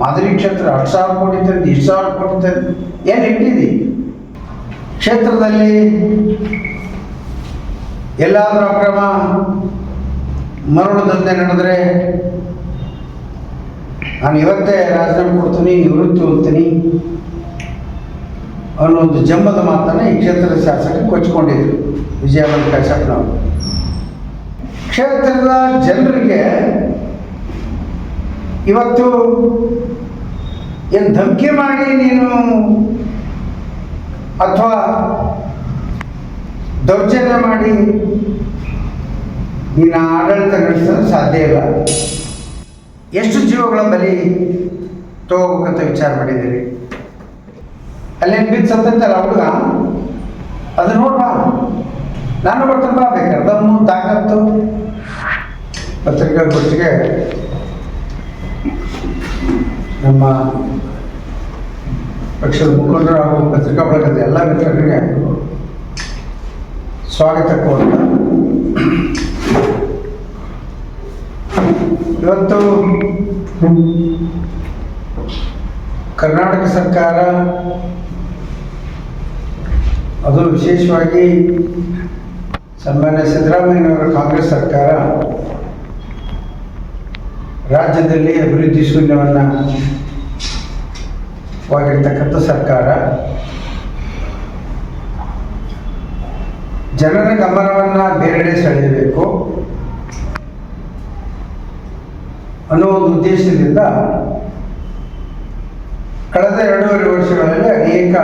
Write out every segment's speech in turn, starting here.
ಮಾದರಿ ಕ್ಷೇತ್ರ ಹತ್ತು ಸಾವಿರ ಕೋಟಿ ತಂದು ಇಷ್ಟು ಸಾವಿರ ಕೋಟಿ ತಂದು ಏನು ಇಟ್ಟಿದ್ದಿ? ಕ್ಷೇತ್ರದಲ್ಲಿ ಎಲ್ಲಾದರೂ ಅಕ್ರಮ ಮರಳು ದಂಧೆ ನಡೆದ್ರೆ ನಾನು ಇವತ್ತೇ ರಾಜೀನಾಮೆ ಕೊಡ್ತೀನಿ, ನಿವೃತ್ತಿ ಹೋಗ್ತೀನಿ ಅನ್ನೋ ಒಂದು ಜಂಬದ ಮಾತನ್ನು ಈ ಕ್ಷೇತ್ರದ ಶಾಸಕ ಕೊಚ್ಕೊಂಡಿದ್ರು ವಿಜಯವಂತ ಕಶ್ಯಪ್ನವರು ಕ್ಷೇತ್ರದ ಜನರಿಗೆ ಇವತ್ತು ಏನು ಧಮಕಿ ಮಾಡಿ ನೀನು ಅಥವಾ ದೌರ್ಜನ್ಯ ಮಾಡಿ ನಿನ್ನ ಆಡಳಿತ ನಡೆಸಲು ಸಾಧ್ಯ ಇಲ್ಲ? ಎಷ್ಟು ಜೀವಗಳ ಬಲಿ ತಗೋಬೇಕಂತ ವಿಚಾರ ಮಾಡಿದ್ದೀರಿ? ಅಲ್ಲೇನು ಬಿದ್ದು ಸತ್ತಂತಲ್ಲ ಹುಡುಗ? ಅದು ನೋಡ್ಬಾ. ನಾನು ಬರ್ತಾ ಬಾ ಬೇಕಾದ್ರೆ. ದಮ್ಮು ತಾಕತ್ತು. ಪತ್ರಿಕಾಗೋಷ್ಠಿಗೆ ನಮ್ಮ ಪಕ್ಷದ ಮುಖಂಡರು ಹಾಗೂ ಪತ್ರಿಕಾ ಬಳಗದ ಎಲ್ಲ ಮಿತ್ರರಿಗೆ ಸ್ವಾಗತ ಕೋರ್ತ ಇವತ್ತು ಕರ್ನಾಟಕ ಸರ್ಕಾರ ಅದು ವಿಶೇಷವಾಗಿ ಸನ್ಮಾನ್ಯ ಸಿದ್ದರಾಮಯ್ಯನವರ ಕಾಂಗ್ರೆಸ್ ಸರ್ಕಾರ ರಾಜ್ಯದಲ್ಲಿ ಅಭಿವೃದ್ಧಿ ಶೂನ್ಯವನ್ನು ವಾಗಿರ್ತಕ್ಕಂಥ ಸರ್ಕಾರ, ಜನರ ಗಮನವನ್ನು ಬೇರೆಡೆ ಸೆಳೆಯಬೇಕು ಅನ್ನೋ ಒಂದು ಉದ್ದೇಶದಿಂದ ಕಳೆದ ಎರಡೂವರೆ ವರ್ಷಗಳಲ್ಲಿ ಅನೇಕ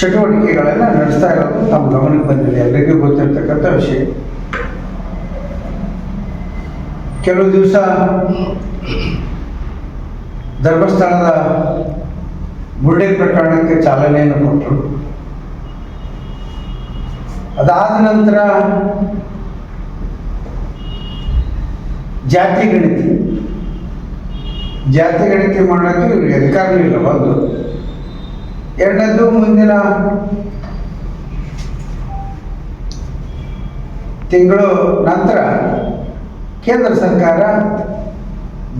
ಚಟುವಟಿಕೆಗಳನ್ನು ನಡೆಸ್ತಾ ಇರೋದು ನಮ್ಮ ಗಮನಕ್ಕೆ ಬಂದಿದೆ. ಎಲ್ಲರಿಗೂ ಗೊತ್ತಿರತಕ್ಕಂಥ ವಿಷಯ. ಕೆಲವು ದಿವಸ ಧರ್ಮಸ್ಥಳದ ಬುರ್ಡೆ ಪ್ರಕರಣಕ್ಕೆ ಚಾಲನೆಯನ್ನು ಕೊಟ್ಟರು. ಅದಾದ ನಂತರ ಜಾತಿ ಗಣಿತ. ಜಾತಿ ಗಣಿತ ಮಾಡೋಕ್ಕೆ ಇವ್ರಿಗೆ ಅಧಿಕಾರನೂ ಇಲ್ಲ ಒಂದು. ಎರಡನೇದು ಮುಂದಿನ ತಿಂಗಳು ನಂತರ ಕೇಂದ್ರ ಸರ್ಕಾರ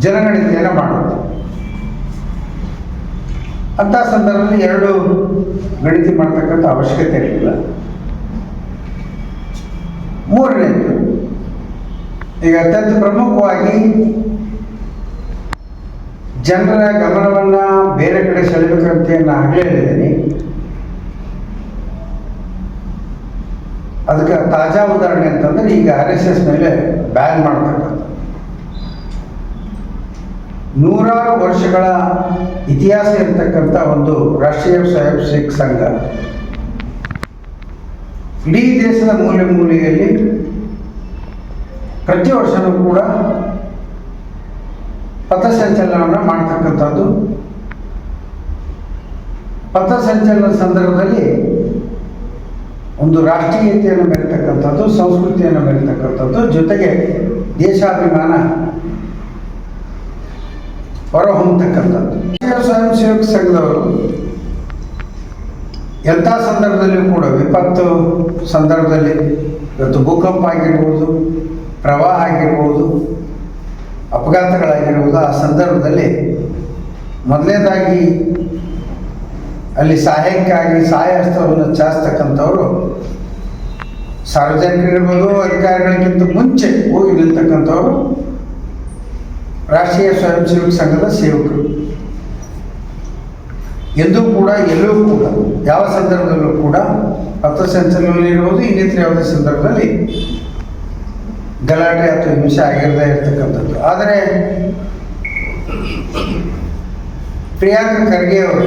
ಜನಗಣತಿಯನ್ನು ಮಾಡುತ್ತೆ. ಅಂಥ ಸಂದರ್ಭದಲ್ಲಿ ಎರಡು ಗಣತಿ ಮಾಡ್ತಕ್ಕಂಥ ಅವಶ್ಯಕತೆ ಇರಲಿಲ್ಲ ಮೂರನೇದು, ಈಗ ಅತ್ಯಂತ ಪ್ರಮುಖವಾಗಿ ಜನರ ಗಮನವನ್ನು ಬೇರೆ ಕಡೆ ಸೆಳೆಬೇಕಂತ ನಾನು ಆಗಲೇ ಹೇಳಿದ್ದೀನಿ. ಅದಕ್ಕೆ ತಾಜಾ ಉದಾಹರಣೆ ಅಂತಂದ್ರೆ ಈಗ ಆರ್ ಎಸ್ ಎಸ್ ಮೇಲೆ ಬ್ಯಾನ್ ಮಾಡ್ತಕ್ಕಂಥ ನೂರಾರು ವರ್ಷಗಳ ಇತಿಹಾಸ ಇರತಕ್ಕಂಥ ಒಂದು ರಾಷ್ಟ್ರೀಯ ಸ್ವಯಂ ಸಿಖ್ ಸಂಘ. ಇಡೀ ದೇಶದ ಮೂಲೆ ಮೂಲೆಯಲ್ಲಿ ಪ್ರತಿ ವರ್ಷವೂ ಕೂಡ ಪಥಸಂಚಲನವನ್ನು ಮಾಡ್ತಕ್ಕಂಥದ್ದು. ಪಥಸಂಚಲನ ಸಂದರ್ಭದಲ್ಲಿ ಒಂದು ರಾಷ್ಟ್ರೀಯತೆಯನ್ನು ಮೆರೆತಕ್ಕಂಥದ್ದು, ಸಂಸ್ಕೃತಿಯನ್ನು ಮೆರೆತಕ್ಕಂಥದ್ದು, ಜೊತೆಗೆ ದೇಶಾಭಿಮಾನ ಹೊರಹೊಮ್ಮತಕ್ಕಂಥದ್ದು. ಸ್ವಯಂ ಸೇವಕ ಸಂಘದವರು ಎಂಥ ಸಂದರ್ಭದಲ್ಲಿಯೂ ಕೂಡ, ವಿಪತ್ತು ಸಂದರ್ಭದಲ್ಲಿ ಇವತ್ತು ಭೂಕಂಪ ಆಗಿರ್ಬೋದು, ಪ್ರವಾಹ ಆಗಿರ್ಬೋದು ಅಪಘಾತಗಳಾಗಿರ್ಬೋದು ಆ ಸಂದರ್ಭದಲ್ಲಿ ಮೊದಲನೇದಾಗಿ ಅಲ್ಲಿ ಸಹಾಯಕ್ಕಾಗಿ ಸಹಾಯ ಹಸ್ತವನ್ನು ಚಾಸ್ತಕ್ಕಂಥವ್ರು ಸಾರ್ವಜನಿಕರಿರ್ಬೋದು ಅಧಿಕಾರಿಗಳಿಗಿಂತ ಮುಂಚೆ ಹೋಗಿ ರಾಷ್ಟ್ರೀಯ ಸ್ವಯಂ ಸೇವಕ ಸಂಘದ ಸೇವಕರು. ಎಂದೂ ಕೂಡ, ಎಲ್ಲೂ ಕೂಡ, ಯಾವ ಸಂದರ್ಭದಲ್ಲೂ ಕೂಡ ಪಥಸಂಚಲನದಲ್ಲಿರ್ಬೋದು ಇನ್ನಿತರ ಯಾವುದೇ ಸಂದರ್ಭದಲ್ಲಿ ಗಲಾಟೆ ಅಥವಾ ಹಿಂಸೆ ಆಗಿರದೇ ಇರತಕ್ಕಂಥದ್ದು. ಆದರೆ ಪ್ರಿಯಾಂಕ ಖರ್ಗೆ ಅವರು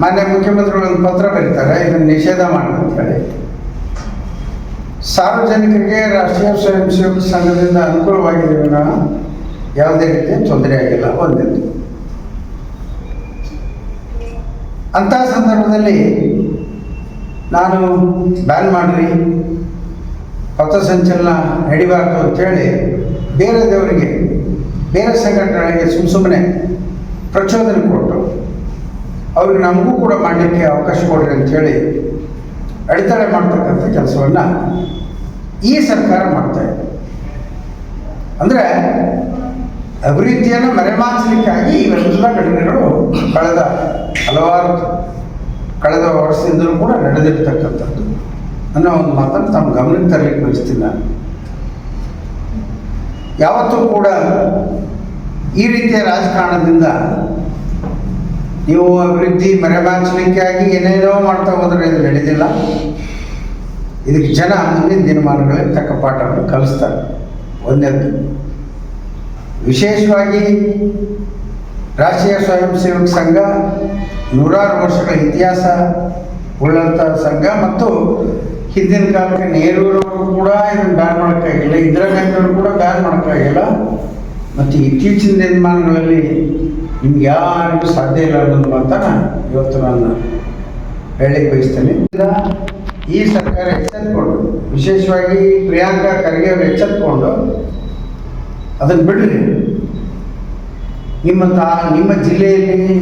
ಮಾನ್ಯ ಮುಖ್ಯಮಂತ್ರಿಗಳು ಒಂದು ಪತ್ರ ಬರೀತಾರೆ, ಇದನ್ನು ನಿಷೇಧ ಹೇಳಿ ಸಾರ್ವಜನಿಕರಿಗೆ ರಾಷ್ಟ್ರೀಯ ಸ್ವಯಂ ಸೇವಕ ಸಂಘದಿಂದ ಅನುಕೂಲವಾಗಿದೆ ಯಾವುದೇ ರೀತಿಯ ತೊಂದರೆ ಆಗಿಲ್ಲ ಒಂದೆಂದು ಅಂಥ ಸಂದರ್ಭದಲ್ಲಿ ನಾನು ಬ್ಯಾನ್ ಮಾಡಿರಿ ಪಥಸಂಚಲನ ನಡಿಬಾರ್ದು ಅಂತೇಳಿ ಬೇರೆ ದೇವರಿಗೆ ಬೇರೆ ಸಂಘಟನೆಗಳಿಗೆ ಸುಮ್ಮ ಸುಮ್ಮನೆ ಪ್ರಚೋದನೆ ಅವ್ರಿಗೆ ನಮಗೂ ಕೂಡ ಮಾಡಲಿಕ್ಕೆ ಅವಕಾಶ ಕೊಡ್ರಿ ಅಂತೇಳಿ ಅಡೆತಡೆ ಮಾಡ್ತಕ್ಕಂಥ ಕೆಲಸವನ್ನು ಈ ಸರ್ಕಾರ ಮಾಡ್ತಾ ಇದೆ. ಅಂದರೆ ಅಭಿವೃದ್ಧಿಯನ್ನು ಮರೆಮಾಚಲಿಕ್ಕಾಗಿ ಇವೆಲ್ಲ ಘಟನೆಗಳು ಕಳೆದ ಹಲವಾರು ಕಳೆದ ವರ್ಷದಿಂದಲೂ ಕೂಡ ನಡೆದಿರ್ತಕ್ಕಂಥದ್ದು. ಅನ್ನೋ ಒಂದು ಮಾತನ್ನು ತಮ್ಮ ಗಮನಕ್ಕೆ ತರಲಿಕ್ಕೆ ಬಯಸ್ತೀನಿ ನಾನು. ಯಾವತ್ತೂ ಕೂಡ ಈ ರೀತಿಯ ರಾಜಕಾರಣದಿಂದ ನೀವು ಅಭಿವೃದ್ಧಿ ಮರೆಬಾಚಲಿಕ್ಕಾಗಿ ಏನೇನೋ ಮಾಡ್ತಾ ಹೋದರೆ ಇದು ನಡೆದಿಲ್ಲ ಇದಕ್ಕೆ ಜನ ಮುಂದಿನ ದಿನಮಾನಗಳಲ್ಲಿ ತಕ್ಕ ಪಾಠವನ್ನು ಕಲಿಸ್ತಾರೆ. ಒಂದನೇದು ವಿಶೇಷವಾಗಿ ರಾಷ್ಟ್ರೀಯ ಸ್ವಯಂ ಸೇವಕ ಸಂಘ ನೂರಾರು ವರ್ಷಗಳ ಇತಿಹಾಸ ಉಳ್ಳಂಥ ಸಂಘ ಮತ್ತು ಹಿಂದಿನ ಕಾಲಕ್ಕೆ ನೆಹರೂರವರು ಕೂಡ ಇದನ್ನು ಬ್ಯಾನ್ ಮಾಡೋಕ್ಕಾಗಿಲ್ಲ ಇಂದಿರಾ ಗಾಂಧಿಯವರು ಕೂಡ ಬ್ಯಾನ್ ಮಾಡೋಕ್ಕಾಗಿಲ್ಲ ಮತ್ತು ಇತ್ತೀಚಿನ ದಿನಮಾನಗಳಲ್ಲಿ ನಿಮ್ಗೆ ಯಾರಿಗೂ ಸಾಧ್ಯ ಇಲ್ಲ ಅನ್ನೋದು ಮಾತನ್ನ ಇವತ್ತು ನಾನು ಹೇಳಲಿಕ್ಕೆ ಬಯಸ್ತೇನೆ. ಈ ಸರ್ಕಾರ ಎಚ್ಚೆತ್ಕೊಂಡು, ವಿಶೇಷವಾಗಿ ಪ್ರಿಯಾಂಕಾ ಖರ್ಗೆ ಅವರು ಎಚ್ಚೆತ್ಕೊಂಡು ಅದನ್ನು ಬಿಡ್ರಿ. ನಿಮ್ಮ ತಾ, ನಿಮ್ಮ ಜಿಲ್ಲೆಯಲ್ಲಿ,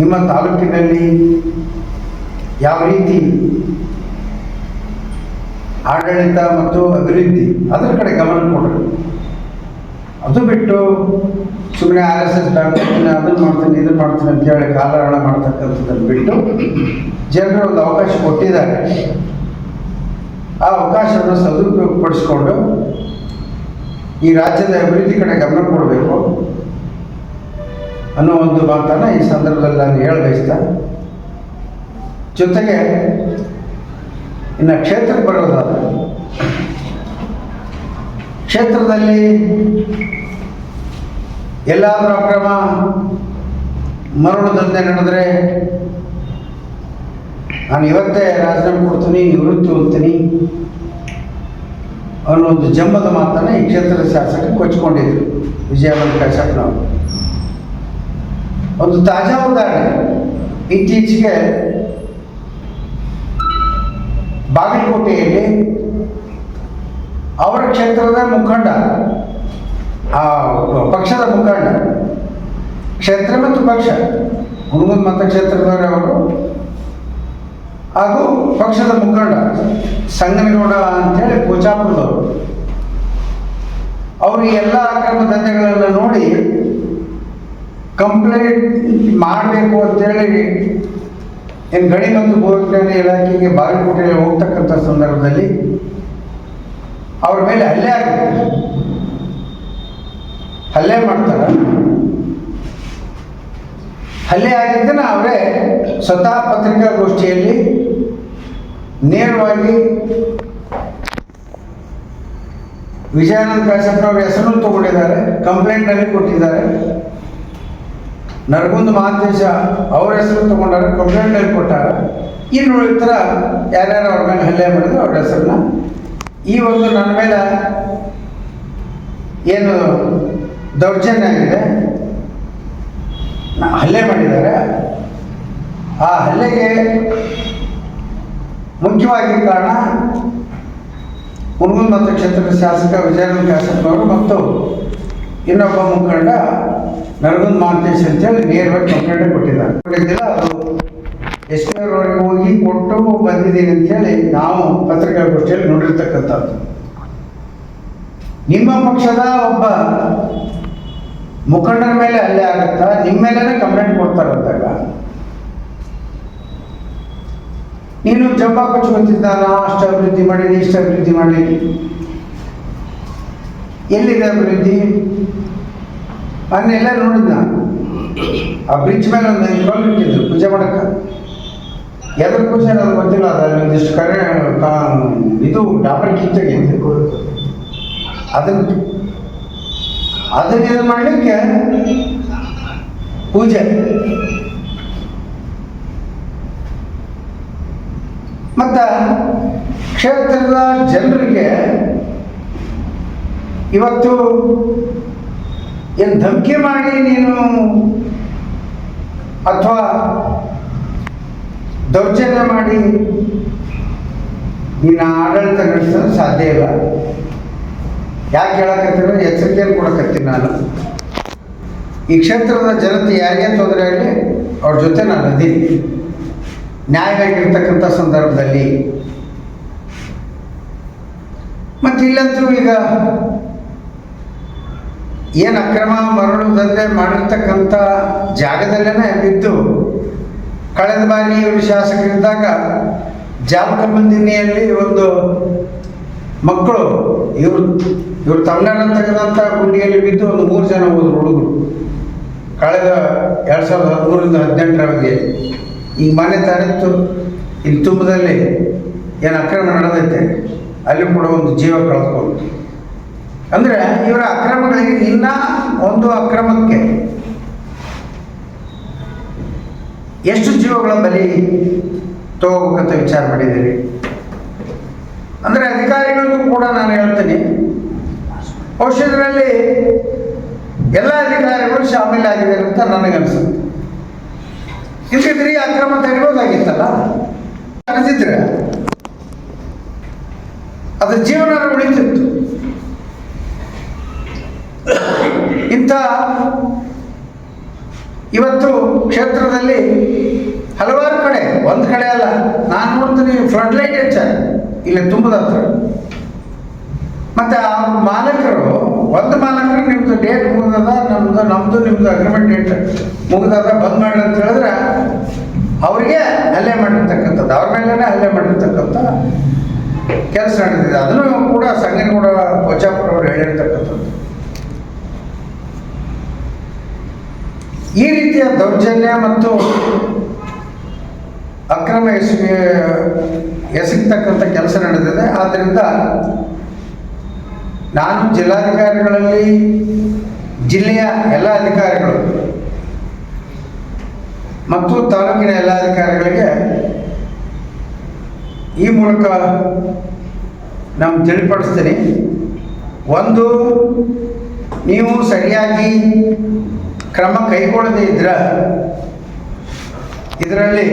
ನಿಮ್ಮ ತಾಲೂಕಿನಲ್ಲಿ ಯಾವ ರೀತಿ ಆಡಳಿತ ಮತ್ತು ಅಭಿವೃದ್ಧಿ ಅದರ ಕಡೆ ಗಮನ ಕೊಡ್ರಿ. ಅದು ಬಿಟ್ಟು ಸುಮ್ಮನೆ ಆರ್ ಎಸ್ ಎಸ್ ಬ್ಯಾಂಕ್ ಅದನ್ನು ಮಾಡ್ತೀನಿ, ಇದನ್ನು ಮಾಡ್ತೀನಿ ಅಂತ ಹೇಳಿ ಕಾಲಹರಣ ಮಾಡ್ತಕ್ಕಂಥದ್ದನ್ನು ಬಿಟ್ಟು ಜನರು ಒಂದು ಅವಕಾಶ ಕೊಟ್ಟಿದ್ದಾರೆ. ಆ ಅವಕಾಶವನ್ನು ಸದುಪಯೋಗಪಡಿಸ್ಕೊಂಡು ಈ ರಾಜ್ಯದ ಅಭಿವೃದ್ಧಿ ಕಡೆ ಗಮನ ಕೊಡಬೇಕು ಅನ್ನೋ ಒಂದು ಮಾತನ್ನು ಈ ಸಂದರ್ಭದಲ್ಲಿ ನಾನು ಹೇಳ ಬಯಸ್ತಾ ಜೊತೆಗೆ ಇನ್ನು ಕ್ಷೇತ್ರಕ್ಕೆ ಬರೋದಾದ್ರೆ, ಕ್ಷೇತ್ರದಲ್ಲಿ ಎಲ್ಲಾದರೂ ಅಕ್ರಮ ಮರಳು ದಂಧೆ ನಡೆದ್ರೆ ನಾನು ಇವತ್ತೇ ರಾಜೀನಾಮೆ ಕೊಡ್ತೀನಿ, ನಿವೃತ್ತಿ ಹೋಗ್ತೀನಿ ಅನ್ನೋ ಒಂದು ಜಂಬದ ಮಾತನ್ನು ಈ ಕ್ಷೇತ್ರದ ಶಾಸಕ ಕೊಚ್ಕೊಂಡಿದ್ರು ವಿಜಯವಂತ ಕಶ್ಯಪ್ನವರು ಒಂದು ತಾಜಾ ಉದಾಹರಣೆ. ಇತ್ತೀಚೆಗೆ ಬಾಗಲಕೋಟೆಯಲ್ಲಿ ಅವರ ಕ್ಷೇತ್ರದ ಮುಖಂಡ ಆ, ಪಕ್ಷದ ಮುಖಂಡ, ಕ್ಷೇತ್ರ ಮತ್ತು ಪಕ್ಷ ಹುಡುಗನ ಮತಕ್ಷೇತ್ರದವರು ಅವರು, ಹಾಗೂ ಪಕ್ಷದ ಮುಖಂಡ, ಸಂಗನಗೌಡ ಅಂತೇಳಿ ಪೂಜಾಪುರದವರು ಅವರು ಎಲ್ಲ ಅಕ್ರಮ ದಂಧೆಗಳನ್ನು ನೋಡಿ ಕಂಪ್ಲೇಂಟ್ ಮಾಡಬೇಕು ಅಂತೇಳಿ ಏನು ಗಣಿ ಮತ್ತು ಭೂವಿಜ್ಞಾನ ಇಲಾಖೆಗೆ ಬಾಗಲಕೋಟೆಯಲ್ಲಿ ಹೋಗ್ತಕ್ಕಂಥ ಸಂದರ್ಭದಲ್ಲಿ ಅವ್ರ ಮೇಲೆ ಹಲ್ಲೆ ಆಗುತ್ತೆ ಹಲ್ಲೆ ಮಾಡ್ತಾರೆ. ಹಲ್ಲೆ ಆಗಿದ್ದನ್ನ ಅವರೇ ಸ್ವತಃ ಪತ್ರಿಕಾಗೋಷ್ಠಿಯಲ್ಲಿ ನೇರವಾಗಿ ವಿಜಯಾನಂದ ಕಾಶಪ್ಪನವ್ರ ಹೆಸರು ತಗೊಂಡಿದ್ದಾರೆ ಕಂಪ್ಲೇಂಟ್ನಲ್ಲಿ ಕೊಟ್ಟಿದ್ದಾರೆ. ನರಗುಂದ ಮಹಾಂತೇಶ ಅವ್ರ ಹೆಸರು ತಗೊಂಡಾರೆ ಕಂಪ್ಲೇಂಟ್ನಲ್ಲಿ ಕೊಟ್ಟಾರ. ಇನ್ನು ಇತರ ಯಾರ್ಯಾರು ಅವ್ರ ಮೇಲೆ ಹಲ್ಲೆ ಮಾಡಿದ್ರು, ಅವ್ರ ಹೆಸರನ್ನ. ಈ ಒಂದು ನನ್ನ ಮೇಲೆ ಏನು ದೌರ್ಜನ್ಯ ಆಗಿದೆ. ಹಲ್ಲೆ ಮಾಡಿದ್ದಾರೆ. ಆ ಹಲ್ಲೆಗೆ ಮುಖ್ಯವಾಗಿ ಕಾರಣ ಹುಣಗುಂದ ಮತಕ್ಷೇತ್ರದ ಶಾಸಕ ವಿಜಯಾನಂದ ಕ್ಯಾಸಪ್ಪನವರು ಮತ್ತು ಇನ್ನೊಬ್ಬ ಮುಖಂಡ ನರಗುಂದ್ ಮಹಾಂತೇಶ್ ಅಂತೇಳಿ ನೇರವಾಗಿ ಕಂಪ್ಲೇಂಟ್ ಕೊಟ್ಟಿದ್ದಾರೆ. ಅದು ಎಸ್ ಪಿ ಹೋಗಿ ಕೊಟ್ಟು ಬಂದಿದ್ದೀನಿ ಅಂತೇಳಿ ನಾವು ಪತ್ರಿಕಾಗೋಷ್ಠಿಯಲ್ಲಿ ನೋಡಿರ್ತಕ್ಕಂಥದ್ದು. ನಿಮ್ಮ ಪಕ್ಷದ ಒಬ್ಬ ಮುಖಂಡರ ಮೇಲೆ ಅಲ್ಲೇ ಆಗುತ್ತಾ? ನಿಮ್ಮ ಮೇಲೇ ಕಂಪ್ಲೇಂಟ್ ಕೊಡ್ತಾರಂತಾಗ ನೀನು ಜಂಬ ಕೊಚ್ಕೊಂತಿದ್ದ ನಾ ಅಷ್ಟು ಅಭಿವೃದ್ಧಿ ಮಾಡೀನಿ ಇಷ್ಟು ಅಭಿವೃದ್ಧಿ ಮಾಡೀನಿ ಎಲ್ಲಿದೆ ಅಭಿವೃದ್ಧಿ? ಅನ್ನೆಲ್ಲ ನೋಡಿದ್ ನಾನು ಆ ಬ್ರಿಡ್ಜ್ ಮೇಲೆ ಒಂದು ಇಟ್ಕೊಂಡು ಇಟ್ಟಿದ್ರು ಪೂಜೆ ಮಾಡಕ್ಕ. ಎದ್ರ ಪೂಜೆ ಅನ್ನೋದು ಗೊತ್ತಿಲ್ಲ ಅದ್ರಲ್ಲಿ ಒಂದಿಷ್ಟು ಕರೆ ಇದು ಡಾಬರ್ ಕಿತ್ತಾಗಿತ್ತು ಅದನ್ನ ಅದನ್ನ ಇದು ಮಾಡಲಿಕ್ಕೆ ಪೂಜೆ. ಮತ್ತ ಕ್ಷೇತ್ರದ ಜನರಿಗೆ ಇವತ್ತು ಏನು ಧಮಕಿ ಮಾಡಿ ನೀನು ಅಥವಾ ದೌರ್ಜನ್ಯ ಮಾಡಿ ನೀನು ಆಡಳಿತ ನಡೆಸಲು ಸಾಧ್ಯ ಇಲ್ಲ? ಯಾಕೆ ಹೇಳಕತ್ತಿರೋ ಎಚ್ಚರಿಕೆಯನ್ನು ಕೊಡಕತ್ತೀನಿ ನಾನು. ಈ ಕ್ಷೇತ್ರದ ಜನತೆ ಯಾರಿಗೇ ತೊಂದರೆ ಆಗಲಿ, ಅವ್ರ ಜೊತೆ ನಾನು ಅದೀನಿ ನ್ಯಾಯವಾಗಿರ್ತಕ್ಕಂಥ ಸಂದರ್ಭದಲ್ಲಿ. ಮತ್ತು ಇಲ್ಲಂತೂ ಈಗ ಏನು ಅಕ್ರಮ ಮರಳು ಮಾಡಿರ್ತಕ್ಕಂಥ ಜಾಗದಲ್ಲೇ ಬಿದ್ದು, ಕಳೆದ ಬಾರಿ ಇವರು ಶಾಸಕರಿದ್ದಾಗ ಜಾಲಕಂಬಂದಿನಿಯಲ್ಲಿ ಒಂದು ಮಕ್ಕಳು, ಇವರು ಇವರು ತಮಿಳ್ನಾಡು ತೆಗೆದಂಥ ಗುಂಡಿಯಲ್ಲಿ ಬಿದ್ದು ಒಂದು ಮೂರು ಜನ ಹೋದ್ರು ಹುಡುಗರು. ಕಳೆದ ಎರಡು ಸಾವಿರದ ಹದಿಮೂರರಿಂದ ಹದಿನೆಂಟರವರೆಗೆ ಈಗ ಮನೆ ತಾನಿತ್ತು ಇಲ್ಲಿ ತುಂಬದಲ್ಲಿ ಏನು ಅಕ್ರಮ ನಡೆದೈತೆ, ಅಲ್ಲಿ ಕೂಡ ಒಂದು ಜೀವ ಕಳೆದುಕೊಂಡು. ಅಂದರೆ ಇವರ ಅಕ್ರಮಗಳಿಗೆ ಇನ್ನ ಒಂದು ಅಕ್ರಮಕ್ಕೆ ಎಷ್ಟು ಜೀವಗಳ ಬಲಿ ತಗೋಬೇಕಂತ ವಿಚಾರ ಮಾಡಿದ್ದೀರಿ? ಅಂದರೆ ಅಧಿಕಾರಿಗಳಿಗೂ ಕೂಡ ನಾನು ಹೇಳ್ತೀನಿ. ಔಷಧದಲ್ಲಿ ಎಲ್ಲ ಅಧಿಕಾರಿಗಳು ಶಾಮೀಲಾಗಿದೆ ಅಂತ ನನಗನ್ಸುತ್ತೆ ಇಲ್ದಿದ್ರೆ ಅಕ್ರಮ ತೆಗೆಯೋದಾಗಿತ್ತಲ್ಲ ಅನಿಸಿದ್ರೆ ಅದು ಜೀವನ ಉಳಿತಿತ್ತು. ಇಂಥ ಇವತ್ತು ಕ್ಷೇತ್ರದಲ್ಲಿ ಹಲವಾರು ಕಡೆ, ಒಂದು ಕಡೆ ಅಲ್ಲ, ನಾನು ನೋಡ್ತೀನಿ ಫ್ರಂಟ್ ಲೈಟ್ ಹೆಚ್ಚಾಗ. ಇಲ್ಲಿ ತುಂಬದ ಹತ್ರ. ಮತ್ತೆ ಆ ಮಾಲಕರು, ಒಂದು ಮಾಲಕರು ನಿಮ್ದು ಡೇಟ್ ಮುಗಿದದ, ನಮ್ದು ನಮ್ದು ನಿಮ್ದು ಅಗ್ರಿಮೆಂಟ್ ಡೇಟ್ ಮುಗಿದದ ಬಂದ್ ಮಾಡಿ ಅಂತ ಹೇಳಿದ್ರೆ ಅವರಿಗೆ ಹಲ್ಲೆ ಮಾಡಿರ್ತಕ್ಕಂಥದ್ದು, ಅವ್ರ ಮೇಲೇ ಹಲ್ಲೆ ಮಾಡಿರ್ತಕ್ಕಂಥ ಕೆಲಸ ನಡೆದಿದೆ. ಅದನ್ನು ಕೂಡ ಸಂಗನಗೌಡ ಕೊಚ್ಚಾಪುರ ಅವರು ಹೇಳಿರ್ತಕ್ಕಂಥದ್ದು. ಈ ರೀತಿಯ ದೌರ್ಜನ್ಯ ಮತ್ತು ಅಕ್ರಮ ಎಸಗಿ ಎಸಗತಕ್ಕಂಥ ಕೆಲಸ ನಡೆದಿದೆ. ಆದ್ದರಿಂದ ನಾನು ಜಿಲ್ಲಾಧಿಕಾರಿಗಳಲ್ಲಿ, ಜಿಲ್ಲೆಯ ಎಲ್ಲ ಅಧಿಕಾರಿಗಳು ಮತ್ತು ತಾಲೂಕಿನ ಎಲ್ಲ ಅಧಿಕಾರಿಗಳಿಗೆ ಈ ಮೂಲಕ ನಾನು ತಿಳಿಪಡಿಸ್ತೀನಿ. ಒಂದು, ನೀವು ಸರಿಯಾಗಿ ಕ್ರಮ ಕೈಗೊಳ್ಳದೇ ಇದ್ರೆ ಇದರಲ್ಲಿ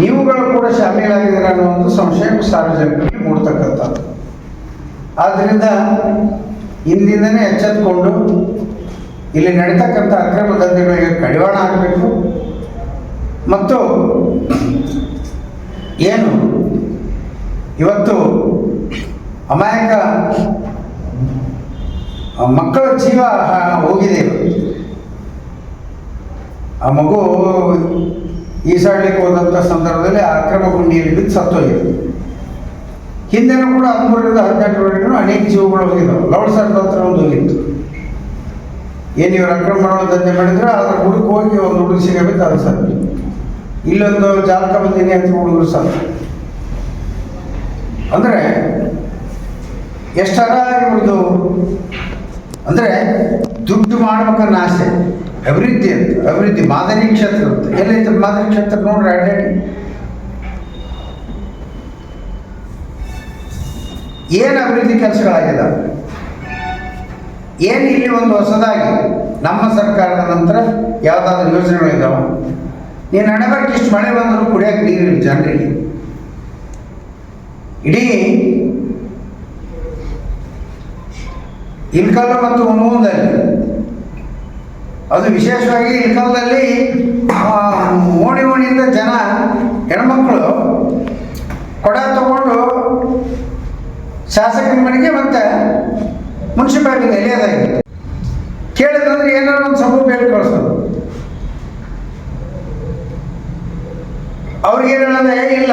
ನೀವುಗಳು ಕೂಡ ಶಾಮೀಲಾಗಿದ್ದೀರ ಅನ್ನೋ ಒಂದು ಸಂಶಯ ಸಾರ್ವಜನಿಕರಿಗೆ ಮೂಡ್ತಕ್ಕಂಥದ್ದು ಆದ್ದರಿಂದ ಇಲ್ಲಿಂದನೇ ಎಚ್ಚೆತ್ಕೊಂಡು ಇಲ್ಲಿ ನಡೀತಕ್ಕಂಥ ಅಕ್ರಮ ದಂಧೆಗಳಿಗೆ ಕಡಿವಾಣ ಆಗಬೇಕು ಮತ್ತು ಏನು ಇವತ್ತು ಅಮಾಯಕ ಮಕ್ಕಳ ಜೀವ ಹೋಗಿದೆ. ಆ ಮಗು ಈಸಾಡ್ಲಿಕ್ಕೆ ಹೋದಂಥ ಸಂದರ್ಭದಲ್ಲಿ ಅಕ್ರಮ ಗುಂಡಿಯಲ್ಲಿ ಬಿದ್ದು ಸತ್ತೋಗಿದೆ ಹಿಂದೆನೂ ಕೂಡ ಹದಿಮೂರರಿಂದ ಹದಿನೆಂಟರವರೆಗೂ ಅನೇಕ ಜೀವಗಳು ಹೋಗಿದ್ದಾವೆ. ಲೌಡ್ ಸರ್ದ ಹತ್ರ ಒಂದು ಹೋಗಿತ್ತು. ಏನು ಇವರು ಅಕ್ರಮ ಮಾಡೋ ದಂಧೆ ಮಾಡಿದ್ರೆ ಅದ್ರ ಹುಡುಕ್ ಹೋಗಿ ಒಂದು ಹುಡುಗ ಸಿಗಬೇಕು, ಅದು ಸತ್ತು. ಇಲ್ಲೊಂದು ಜಾಲಕ ಬಂದಿನಿ ಅಂತ ಹುಡುಗರು ಸತ್ತು. ಅಂದರೆ ಎಷ್ಟರ ಇವ್ರದ್ದು ಅಂದರೆ ದುಡ್ಡು ಮಾಡ್ಬೇಕನ್ನ ಆಸೆ. ಅಭಿವೃದ್ಧಿ ಅಂತ, ಅಭಿವೃದ್ಧಿ ಮಾದರಿ ಕ್ಷೇತ್ರ ಅಂತ. ಎಲ್ಲೈತೆ ಮಾದರಿ ಕ್ಷೇತ್ರ ನೋಡ್ರಿ ಅಡ್ಡಾಡಿ ಏನು ಅಭಿವೃದ್ಧಿ ಕೆಲಸಗಳಾಗಿದೆ ಏನು ಇಲ್ಲಿ ಒಂದು ಹೊಸದಾಗಿ? ನಮ್ಮ ಸರ್ಕಾರದ ನಂತರ ಯಾವುದಾದ್ರೂ ಯೋಜನೆಗಳಿದ್ದಾವೆ ನೀನು ಹಣೆಬರಕ್ಕೆ ಇಷ್ಟು ಮಳೆ ಬಂದರೂ ಕುಡಿಯೋಕೆ ನೀರಿಲ್ಲ ಜನರಿಗೆ. ಇಡೀ ಇನ್ಕಾಲ ಮತ್ತು ಹುಣಗುಂದಲ್ಲಿ ಅದು ವಿಶೇಷವಾಗಿ ಈ ಕಾಲದಲ್ಲಿ ಓಣಿ ಓಣಿಯಿಂದ ಜನ ಹೆಣ್ಮಕ್ಳು ಕೊಡ ತಗೊಂಡು ಶಾಸಕರ ಮನೆಗೆ ಮತ್ತೆ ಮುನ್ಸಿಪಾಲಿಟಿ ಎಲಿಯೋದಾಗಿದೆ ಕೇಳಿದ್ರೆ ಏನಾದ್ರು ಒಂದು ಸಮೂಹ ಹೇಳಿ ಕಳಿಸ್ತದೆ ಅವ್ರಿಗೆ ಹೇಳೋದೇ ಹೇಳೋದು? "ಏ, ಇಲ್ಲ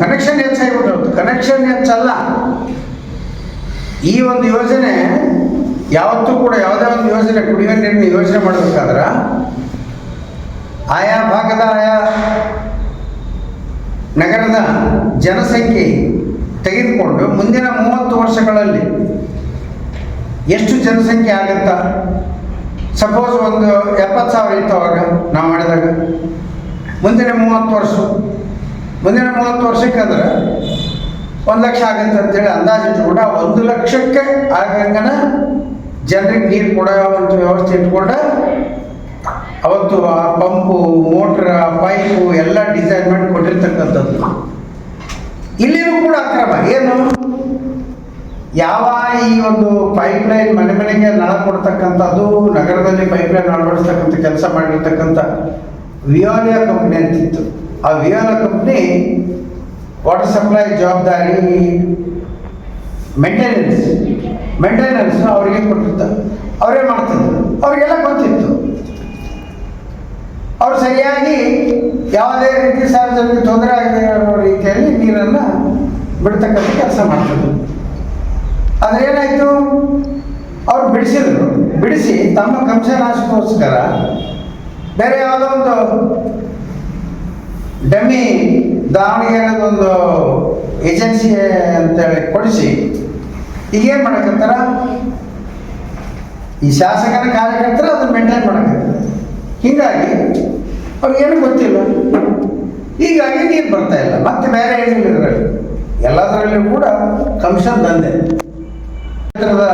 ಕನೆಕ್ಷನ್ ಹೆಚ್ಚಾಗಿಬಿಟ್ಟು ಕನೆಕ್ಷನ್ ಹೆಚ್ಚಲ್ಲ. ಈ ಒಂದು ಯೋಜನೆ ಯಾವತ್ತೂ ಕೂಡ ಯಾವುದೇ ಯೋಜನೆ ಕುಡಿಯುವ ನೀರಿನ ಯೋಚನೆ ಮಾಡಬೇಕಾದ್ರೆ ಆಯಾ ಭಾಗದ ಆಯಾ ನಗರದ ಜನಸಂಖ್ಯೆ ತೆಗೆದುಕೊಂಡು ಮುಂದಿನ ಮೂವತ್ತು ವರ್ಷಗಳಲ್ಲಿ ಎಷ್ಟು ಜನಸಂಖ್ಯೆ ಆಗುತ್ತಾ? ಸಪೋಸ್ ಒಂದು ಎಪ್ಪತ್ತು ಸಾವಿರ ಇತ್ತು ಅವಾಗ ನಾವು ಮಾಡಿದಾಗ. ಮುಂದಿನ ಮೂವತ್ತು ವರ್ಷ. ಮುಂದಿನ ಮೂವತ್ತು ವರ್ಷಕ್ಕೆ ಅಂದ್ರೆ ಒಂದು ಲಕ್ಷ ಆಗುತ್ತೆ ಅಂತೇಳಿ ಅಂದಾಜು ಕೂಡ ಒಂದು ಲಕ್ಷಕ್ಕೆ ಆಗಂಗನ ಜನರಿಗೆ ನೀರು ಕೊಡುವಂಥ ವ್ಯವಸ್ಥೆ ಇಟ್ಕೊಂಡ ಅವತ್ತು ಆ ಪಂಪು, ಮೋಟ್ರ, ಪೈಪು ಎಲ್ಲ ಡಿಸೈನ್ ಮಾಡಿ ಕೊಟ್ಟಿರ್ತಕ್ಕಂಥದ್ದು. ಇಲ್ಲಿಯೂ ಕೂಡ ಅಕ್ರಮ ಏನು? ಯಾವ ಈ ಒಂದು ಪೈಪ್ ಲೈನ್ ಮನೆ ಮನೆಗೆ ನಳ ಕೊಡ್ತಕ್ಕಂಥದ್ದು, ನಗರದಲ್ಲಿ ಪೈಪ್ ಲೈನ್ ಅಳವಡಿಸ್ತಕ್ಕಂಥ ಕೆಲಸ ಮಾಡಿರ್ತಕ್ಕಂಥ ವಿಯೋಲಿಯಾ ಕಂಪ್ನಿ ಅಂತಿತ್ತು. ಆ ವಿಯೋಲಿಯಾ ಕಂಪ್ನಿ ವಾಟರ್ ಸಪ್ಲೈ ಜವಾಬ್ದಾರಿ ಮೇಂಟೆನೆನ್ಸ್ ಮೇಂಟೆನೆನ್ಸ್ ಅವರಿಗೆ ಕೊಟ್ಟಿರ್ತಾರೆ ಅವರೇ ಮಾಡ್ತಿದ್ರು? ಅವರಿಗೆಲ್ಲ ಗೊತ್ತಿತ್ತು. ಅವರು ಸರಿಯಾಗಿ ಯಾವುದೇ ರೀತಿ ಸಾರ್ವಜನಿಕ ತೊಂದರೆ ಆಗದೆ ಇರೋ ರೀತಿಯಲ್ಲಿ ನೀರನ್ನು ಬಿಡ್ತಕ್ಕಂಥ ಕೆಲಸ ಮಾಡ್ತಿದ್ರು. ಆದರೆ ಏನಾಯಿತು? ಅವ್ರು ಬಿಡಿಸಿದ್ರು. ಬಿಡಿಸಿ ತಮ್ಮ ಕಂಸನಾಶಕ್ಕೋಸ್ಕರ ಬೇರೆ ಯಾವುದೋ ಒಂದು ಡಮ್ಮಿ ದಾವಣಗೆರೆದೊಂದು ಏಜೆನ್ಸಿ ಅಂತೇಳಿ ಕೊಡಿಸಿ ಈಗೇನು ಮಾಡಕತ್ತಾರ? ಈ ಶಾಸಕರ ಕಾರ್ಯಕರ್ತರ ಅದನ್ನ ಮೇಂಟೈನ್ ಮಾಡಕತ್ತಾರೆ. ಹೀಗಾಗಿ ಅವ್ರಿಗೇನು ಗೊತ್ತಿಲ್ಲ. ಹೀಗಾಗಿ ನೀರು ಬರ್ತಾ ಇಲ್ಲ. ಮತ್ತೆ ಬೇರೆ ಏನಿಲ್ಲ ಇದರಲ್ಲಿ? ಎಲ್ಲದರಲ್ಲೂ ಕೂಡ ಕಮಿಷನ್ ದಂಧೆ ಕ್ಷೇತ್ರದ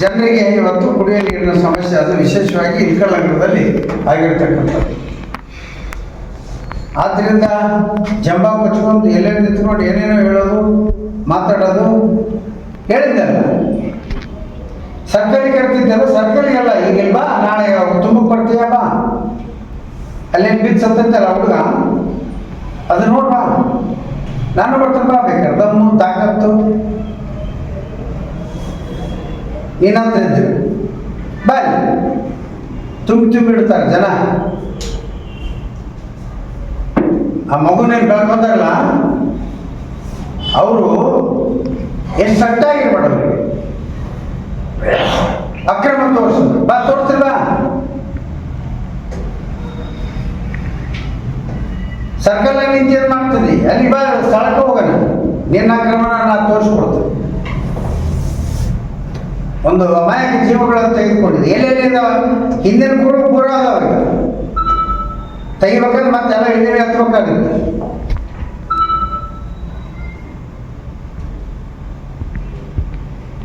ಜನರಿಗೆ ಇವತ್ತು ಕುಡಿಯುವ ನೀರಿನ ಸಮಸ್ಯೆ ಅದು ವಿಶೇಷವಾಗಿ ಇಲ್ಕಲ್ ನಗರದಲ್ಲಿ ಆಗಿರ್ತಕ್ಕಂಥದ್ದು. ಆದ್ದರಿಂದ ಜಂಬಾ ಕೊಚ್ಕೊಂಡು ಎಲ್ಲೆಲ್ಲಿ ನಿಂತ್ಕೊಂಡು ಏನೇನೋ ಹೇಳೋದು, ಮಾತಾಡೋದು ಹೇಳಿದ್ದಲ್ಲ ಸರ್ಕಾರಿ ಕರೆದಿದ್ದಾರೆ ಸರ್ಕಾರಿ ಈಗ ಬಾ, ನಾಳೆ ತುಂಬ ಬರ್ತೀಯ, ಬಾ. ಅಲ್ಲೇನು ಬಿದ್ದು ಸತ್ತಂತಲ್ಲ ಹುಡುಗ? ಅದು ನೋಡ್ಬಾ ನಾನು ಬರ್ತೀನಿ, ಬಾ ಬೇಕಾದ್ರೆ. ದಮ್ಮು ತಾಕತ್ತು. ಏನಂತ ಇದ್ರು ಬಾಯ್. ತುಂಬಿ ತುಂಬಿ ಇಡ್ತಾರೆ ಜನ. ಆ ಮಗುನೇನು ಬೆಳ್ಕೊಂಡಾರಲ್ಲ? ಅವರು ಎಷ್ಟು ಸಟ್ಟಾಗಿ ಮಾಡೋದು? ಅಕ್ರಮ ತೋರಿಸೋದು. ಬಾ ತೋರಿಸ್ತಿಲ್ಲ ಸರ್ಕಲ್ ಅಲ್ಲಿ ಏನು ಮಾಡ್ತೀನಿ ಅಲ್ಲಿ ಬಾ, ಸ್ಥಳಕ್ಕೆ ಹೋಗೋಣ. ನಿನ್ನ ಅಕ್ರಮನ ನಾನು ತೋರಿಸ್ಕೊಡ್ತೀನಿ. ಒಂದು ಅಮಾಯಕ ಜೀವಗಳನ್ನು ತೆಗೆದುಕೊಂಡಿದೆ. ಎಲ್ಲೆಲ್ಲಿಂದ? ಹಿಂದಿನ ಕೂಡ ಪೂರ ಅದಾವ ಈಗ ಮತ್ತೆ ಎಲ್ಲ ಹಿಂದಿನ ಹತ್ಬೇಕಾಗುತ್ತೆ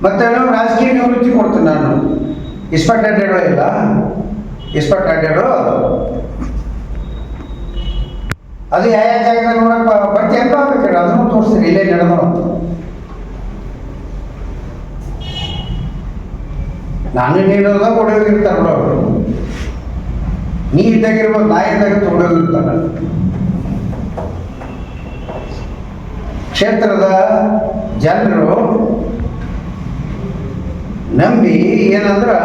ಮತ್ತೆ ರಾಜಕೀಯ ನಿವೃತ್ತಿ ಕೊಡ್ತೀನಿ ನಾನು. ಇಸ್ಪಟ್ ಅಡ್ಡೆಗಳು ಇಲ್ಲ. ಇಸ್ಪಟ್ ಅಡ್ಡೆಗಳು ಅದು. ಯಾವ ಯಾವ ಜಾಗ ನೋಡಪ್ಪ ಬಟ್ಟೆ ಅಂತ ಆಗ್ಬೇಕಾದ್ರೆ ಅದನ್ನು ತೋರಿಸ್ತೀನಿ, ಇಲ್ಲೇ ನಡೆದು ನಾನು ನೀಡೋದ ಹೊಡೆಯೋಗಿರ್ತಾರೆ ಅವರು. ನೀ ಇದ್ದಾಗಿರ್ಬೋದು, ನಾ ಇದ್ದಾಗ ಹೊಡೆಯೋಗಿರ್ತಾನೆ ಕ್ಷೇತ್ರದ ಜನರು ನಂಬಿ ಏನಂದ್ರೆ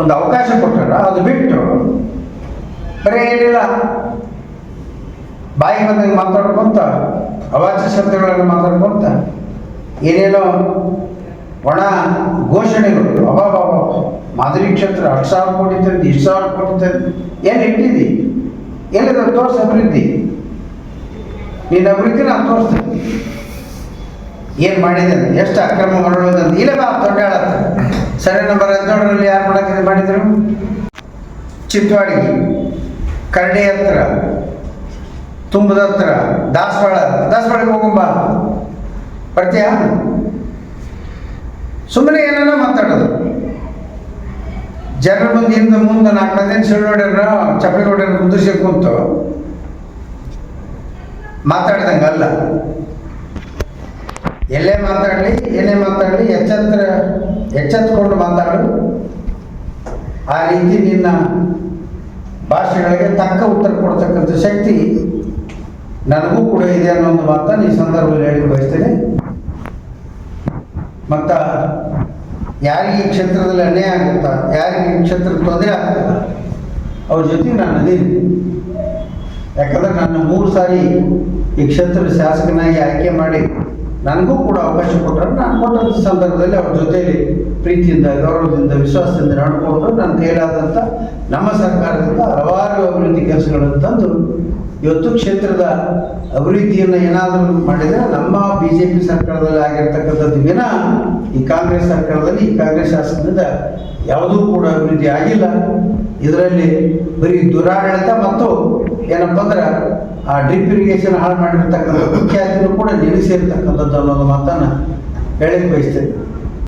ಒಂದು ಅವಕಾಶ ಕೊಟ್ಟಾರ, ಅದು ಬಿಟ್ಟು ಬರೀ ಏನಿಲ್ಲ. ಬಾಯಿ ಬಂದಂಗೆ ಮಾತಾಡ್ಕೊಂತ, ಅವಾಚ್ಯ ಶಬ್ದಗಳನ್ನು ಮಾತಾಡ್ಕೊಂತ, ಏನೇನೋ ಒಣ ಘೋಷಣೆಗಳು ಅಬಾಬಾಬ ಮಾದರಿ ಕ್ಷೇತ್ರ ಹತ್ತು ಸಾವಿರ ಕೋಟಿ ತಂದು, ಇಷ್ಟು ಸಾವಿರ ಕೋಟಿ ತಂದು, ಏನು ಇಟ್ಟಿದ್ದಿ? ಎಲ್ಲಿದೆ ತೋರಿಸ ಅಭಿವೃದ್ಧಿ ನಿನ್ನ ಅಭಿವೃದ್ಧಿ ನಾನು ತೋರಿಸ್ತೀನಿ ಏನು ಮಾಡಿದೆ ಎಷ್ಟು ಅಕ್ರಮ ಮಾಡೋದಂತ ಇಲ್ಲ ಬಾ ದೊಡ್ಡ ಹೇಳತ್ತ. ಸರಿ, ನಂಬರ್ ಹದಿನೇಳರಲ್ಲಿ ಯಾರು ಮಾಡಕ್ಕೆ ಮಾಡಿದ್ರು? ಚಿತ್ವಾಡಿ, ಕರಡಿ ಹತ್ರ, ತುಂಬದ ಹತ್ರ, ದಾಸವಾಳ. ದಾಸವಾಳಿಗೆ ಹೋಗುಂಬ. ಬರ್ತೀಯಾ? ಸುಮ್ಮನೆ ಏನನ್ನ ಮಾತಾಡೋದು. ಜನರ ಮುಂದೆ ಹಿಂದೆ ಮುಂದೆ ನಾಲ್ಕು ಮಂದಿ ಸುಳ್ಳು ಹೊಡ್ಯಾರ ಚಪ್ಪಲಿ ಹೊಡ್ಯಾರ ಕುಂದಿರ್ಸಿ ಕುಂತು. ಮಾತಾಡ್ದಂಗೆ ಅಲ್ಲ ಎಲ್ಲೇ ಮಾತಾಡಲಿ, ಏನೇ ಮಾತಾಡಲಿ ಎಚ್ಚೆತ್ತರ ಎಚ್ಚೆತ್ಕೊಂಡು ಮಾತಾಡು. ಆ ರೀತಿ ನಿನ್ನ ಭಾಷೆಗಳಿಗೆ ತಕ್ಕ ಉತ್ತರ ಕೊಡ್ತಕ್ಕಂಥ ಶಕ್ತಿ ನನಗೂ ಕೂಡ ಇದೆ ಅನ್ನೋ ಒಂದು ಮಾತನ್ನು ಈ ಸಂದರ್ಭದಲ್ಲಿ ಹೇಳಿ ಬಯಸ್ತೇನೆ. ಮತ್ತ ಯಾರಿಗೆ ಈ ಕ್ಷೇತ್ರದಲ್ಲಿ ಅನ್ಯಾಯ ಆಗುತ್ತಾ, ಯಾರಿಗೆ ಈ ಕ್ಷೇತ್ರದ ತೊಂದರೆ ಆಗ್ತದ, ಅವ್ರ ಜೊತೆಗೆ ನಾನು ಅದೀನಿ ಯಾಕಂದ್ರೆ ನನ್ನ ಮೂರು ಸಾರಿ ಈ ಕ್ಷೇತ್ರದ ಶಾಸಕನಾಗಿ ಆಯ್ಕೆ ಮಾಡಿ ನನಗೂ ಕೂಡ ಅವಕಾಶ ಕೊಟ್ಟರೆ. ನಾನು ಕೊಟ್ಟಂಥ ಸಂದರ್ಭದಲ್ಲಿ ಅವ್ರ ಜೊತೆಯಲ್ಲಿ ಪ್ರೀತಿಯಿಂದ, ಗೌರವದಿಂದ, ವಿಶ್ವಾಸದಿಂದ ನಡ್ಕೊಂಡು ನನ್ನ ಕೈಲಾದಂಥ ನಮ್ಮ ಸರ್ಕಾರದಿಂದ ಹಲವಾರು ಅಭಿವೃದ್ಧಿ ಕೆಲಸಗಳನ್ನು ತಂದು ಇವತ್ತು ಕ್ಷೇತ್ರದ ಅಭಿವೃದ್ಧಿಯನ್ನು ಏನಾದರೂ ಮಾಡಿದರೆ ನಮ್ಮ ಬಿ ಜೆ ಪಿ ಸರ್ಕಾರದಲ್ಲಿ ಆಗಿರ್ತಕ್ಕಂಥದ್ದು ವಿನ ಈ ಕಾಂಗ್ರೆಸ್ ಸರ್ಕಾರದಲ್ಲಿ ಈ ಕಾಂಗ್ರೆಸ್ ಶಾಸನದಿಂದ ಯಾವುದೂ ಕೂಡ ಅಭಿವೃದ್ಧಿ ಆಗಿಲ್ಲ. ಇದರಲ್ಲಿ ಬರೀ ದುರಾಡಳಿತ ಮತ್ತು ಏನಪ್ಪ ಅಂದ್ರೆ ಆ ಡ್ರಿಪ್ ಇರಿಗೇಷನ್ ಹಾಳು ಮಾಡಿರ್ತಕ್ಕಂಥ ಮುಖ್ಯಾತಿನೂ ಕೂಡ ನಿಲ್ಲಿಸಿರ್ತಕ್ಕಂಥದ್ದು ಅನ್ನೋದು ಮಾತನ್ನು ಹೇಳಕ್ಕೆ ಬಯಸ್ತೇನೆ.